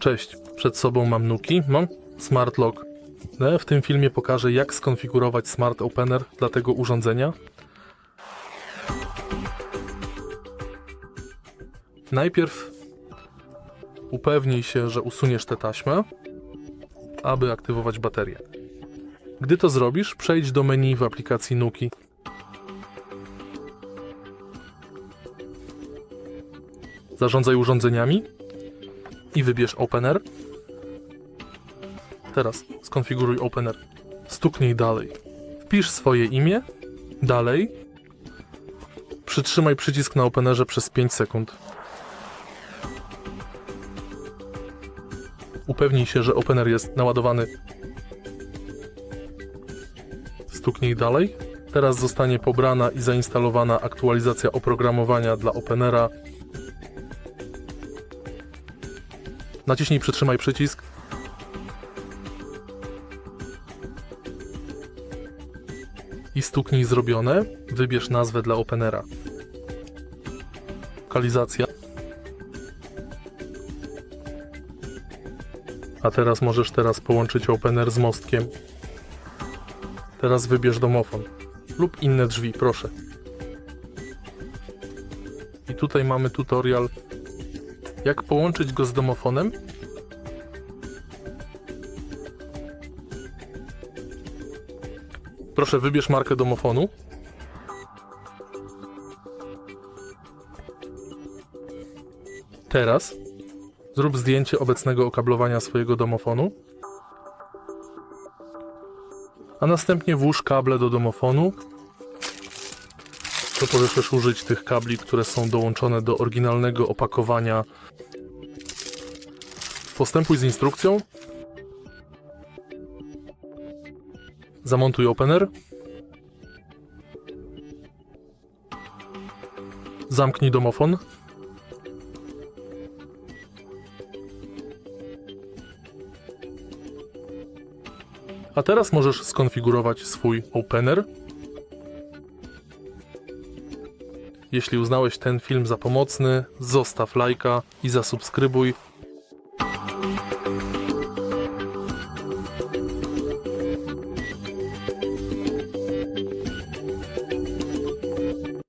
Cześć, przed sobą mam Nuki, mam Smart Lock. E, W tym filmie pokażę jak skonfigurować Smart Opener dla tego urządzenia. Najpierw upewnij się, że usuniesz tę taśmę, aby aktywować baterię. Gdy to zrobisz, przejdź do menu w aplikacji Nuki. Zarządzaj urządzeniami i wybierz Opener. Teraz skonfiguruj Opener. Stuknij dalej. Wpisz swoje imię, dalej. Przytrzymaj przycisk na Openerze przez 5 sekund. Upewnij się, że Opener jest naładowany. Stuknij dalej. Teraz zostanie pobrana i zainstalowana aktualizacja oprogramowania dla Openera. Naciśnij przytrzymaj przycisk. I stuknij zrobione. Wybierz nazwę dla Openera. Lokalizacja. A teraz możesz teraz połączyć Opener z mostkiem. Teraz wybierz domofon. Lub inne drzwi, proszę. I tutaj mamy tutorial, jak połączyć go z domofonem. Proszę, wybierz markę domofonu. Teraz zrób zdjęcie obecnego okablowania swojego domofonu. A następnie włóż kable do domofonu. To możesz użyć tych kabli, które są dołączone do oryginalnego opakowania. Postępuj z instrukcją. Zamontuj opener. Zamknij domofon. A teraz możesz skonfigurować swój opener. Jeśli uznałeś ten film za pomocny, zostaw lajka i zasubskrybuj.